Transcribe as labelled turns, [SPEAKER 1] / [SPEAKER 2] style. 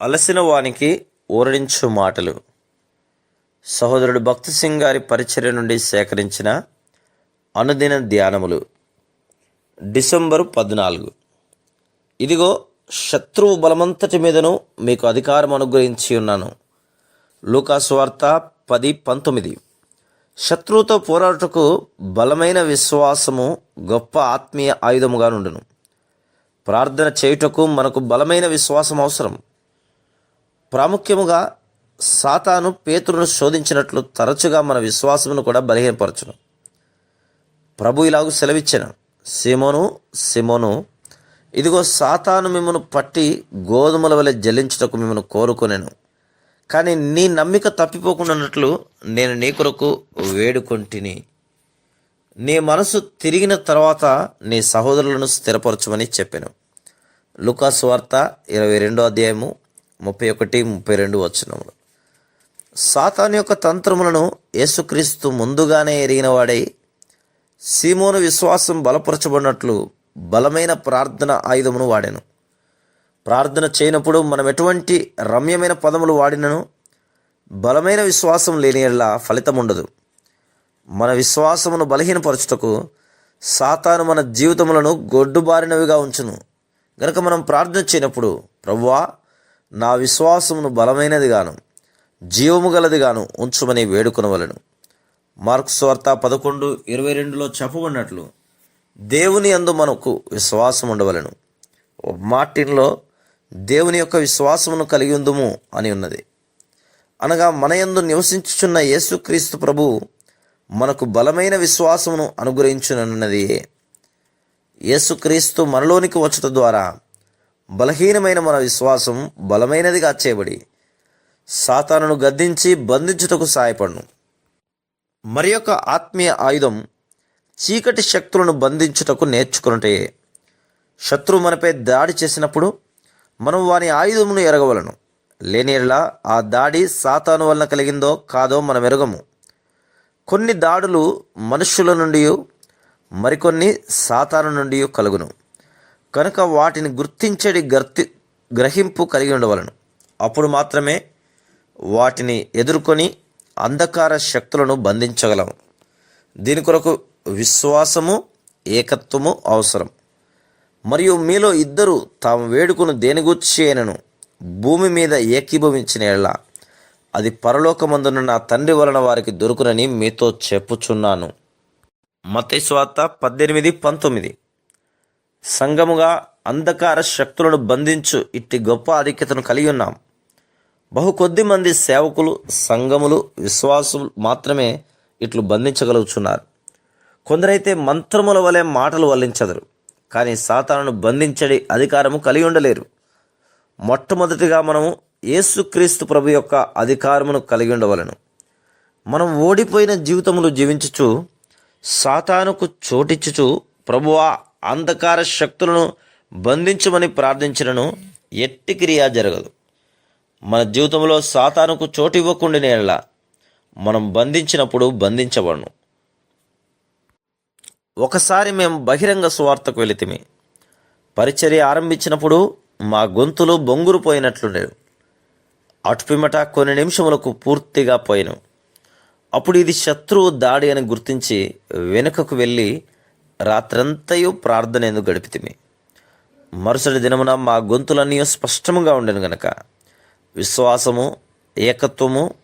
[SPEAKER 1] అలసిన వానికి ఊరడించు మాటలు. సహోదరుడు భక్తి సింగ్ గారి పరిచర్య నుండి సేకరించిన అనుదిన ధ్యానములు. డిసెంబరు పద్నాలుగు. ఇదిగో శత్రువు బలమంతటి మీదను మీకు అధికారం అనుగ్రహించి ఉన్నాను. లూకాసు వార్త పది పంతొమ్మిది. శత్రువుతో పోరాటకు బలమైన విశ్వాసము గొప్ప ఆత్మీయ ఆయుధముగా నుండును ప్రార్థన చేయుటకు మనకు బలమైన విశ్వాసం అవసరం. ప్రాముఖ్యముగా సాతాను పేతురును శోధించినట్లు తరచుగా మన విశ్వాసమును కూడా బలహీనపరచును. ప్రభు ఇలాగ సెలవిచ్చాను. సిమోను సిమోను ఇదిగో సాతాను మిమ్మను పట్టి గోధుమల వలె జల్లించుటకు మిమ్మను కోరుకొనెను. కానీ నీ నమ్మిక తప్పిపోకుండాన్నట్లు నేను నీ కొరకు వేడుకొంటిని. నీ మనసు తిరిగిన తర్వాత నీ సహోదరులను స్థిరపరచమని చెప్పాను. లుకాస్ వార్త ఇరవై రెండో అధ్యాయము ముప్పై ఒకటి ముప్పై రెండు వచనములు. సాతాను యొక్క తంత్రములను యేసుక్రీస్తు ముందుగానే ఎరిగిన వాడై సీమోను విశ్వాసం బలపరచబడినట్లు బలమైన ప్రార్థన ఆయుధమును వాడాను. ప్రార్థన చేయనప్పుడు మనం ఎటువంటి రమ్యమైన పదములు వాడినను బలమైన విశ్వాసం లేని ఎడల ఫలితం ఉండదు. మన విశ్వాసమును బలహీనపరచుటకు సాతాను మన జీవితములను గొడ్డుబారినవిగా ఉంచును. గనక మనం ప్రార్థన చేయనప్పుడు ప్రవ్వా నా విశ్వాసమును బలమైనది గాను జీవము గలది గాను ఉంచుమని వేడుకునవలను. మార్క్స్ వార్త పదకొండు ఇరవై రెండులో చెప్పబడినట్లు దేవుని అందు మనకు విశ్వాసం ఉండవలను. మార్టిన్లో దేవుని యొక్క విశ్వాసమును కలిగి ఉందుము అని ఉన్నది. అనగా మన యందు నివసించుచున్న యేసుక్రీస్తు ప్రభు మనకు బలమైన విశ్వాసమును అనుగ్రహించునన్నది యేసుక్రీస్తు మనలోనికి వచ్చట ద్వారా బలహీనమైన మన విశ్వాసం బలమైనదిగా చేయబడి సాతానును గద్దించి బంధించుటకు సహాయపడును. మరి యొక్క ఆత్మీయ ఆయుధం చీకటి శక్తులను బంధించుటకు నేర్చుకున్నటే శత్రువు మనపై దాడి చేసినప్పుడు మనం వాని ఆయుధమును ఎరగవలను. లేనిలా ఆ దాడి సాతాను వలన కలిగిందో కాదో మనం ఎరగము. కొన్ని దాడులు మనుష్యుల నుండి మరికొన్ని సాతాను నుండి కలుగును. కనుక వాటిని గుర్తించడి గర్తి గ్రహింపు కలిగి ఉండవలను. అప్పుడు మాత్రమే వాటిని ఎదుర్కొని అంధకార శక్తులను బంధించగలము దీని కొరకు విశ్వాసము ఏకత్వము అవసరం. మరియు మీలో ఇద్దరు తాము వేడుకును దేని అయినను భూమి మీద ఏకీభవించిన ఎళ్ళ అది పరలోకమందున నా తండ్రి వలన వారికి దొరుకునని మీతో చెప్పుచున్నాను. మతేశ్వార్త పద్దెనిమిది పంతొమ్మిది. సంగముగా అంధకార శక్తులను బంధించు ఇట్టి గొప్ప ఆధిక్యతను కలిగి ఉన్నాం. బహు కొద్ది మంది సేవకులు సంఘములు విశ్వాసులు మాత్రమే ఇట్లు బంధించగలుగుచున్నారు. కొందరైతే మంత్రముల వలె మాటలు వల్లించదరు కానీ సాతాను బంధించడి అధికారము కలిగి ఉండలేరు. మొట్టమొదటిగా మనము యేసుక్రీస్తు ప్రభు యొక్క అధికారమును కలిగి ఉండవలను. మనం ఓడిపోయిన జీవితములు జీవించుచు సాతానుకు చోటిచ్చుచు ప్రభువా అంధకార శక్తులను బంధించమని ప్రార్థించినను ఎట్టి క్రియ జరగదు. మన జీవితంలో సాతానుకు చోటు ఇవ్వకుండా ఎడల మనం బంధించినప్పుడు బంధించబడను. ఒకసారి మేము బహిరంగ సువార్తకు వెళితిమి. పరిచర్య ఆరంభించినప్పుడు మా గొంతులు బొంగురు పోయినట్లుండేవి అటుపిమట కొన్ని నిమిషములకు పూర్తిగా పోయాను. అప్పుడు ఇది శత్రువు దాడి అని గుర్తించి వెనుకకు వెళ్ళి రాత్రంతయు ప్రార్థన ఎందుకు గడిపితిమి? మరుసటి దినమున మా గొంతులన్నీ స్పష్టముగా ఉండను గనక. విశ్వాసము ఏకత్వము